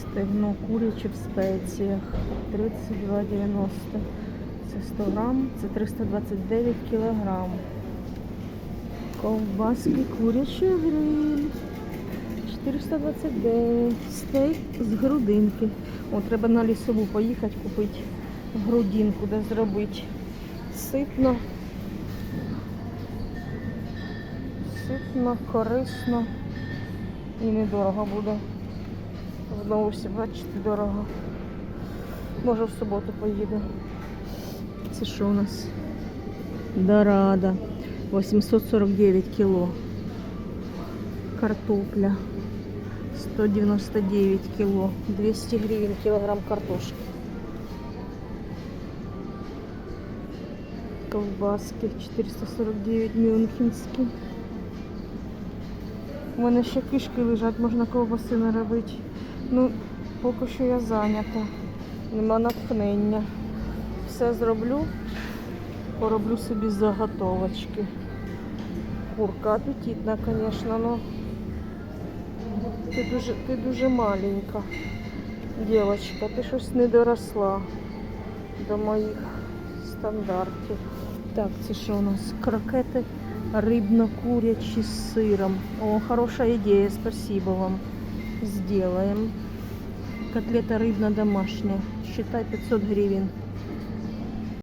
Стегно куряче в спеціях 32,90. Це 100 грам, це 329 кілограм. Ковбаски курячі гриль. 429. Стейк з грудинки. О, треба на лісову поїхати купити грудинку, де зробити. Ситно. Ситно, корисно і недорого буде. Знову всі бачите, дорого. Може в суботу поїду. Це що у нас? Дорада. 849 кіло. Картопля. 199 кіло. 200 гривень кілограм картошки. Ковбаски 449 мюнхенські. У мене ще кишки лежать, можна ковбаси наробити. Ну, поки що я зайнята. Нема натхнення. Все зроблю, пороблю собі заготовочки. Курка апетитна, звісно, но ти дуже, ти дуже маленька. Дівчинка, ти щось не доросла до моїх стандартів. Так, це що у нас? Крокети рыбно-курячі з сиром. О, хороша ідея, спасибо вам. Сделаем. Котлета рыбно домашняя. Считай 500 гривен.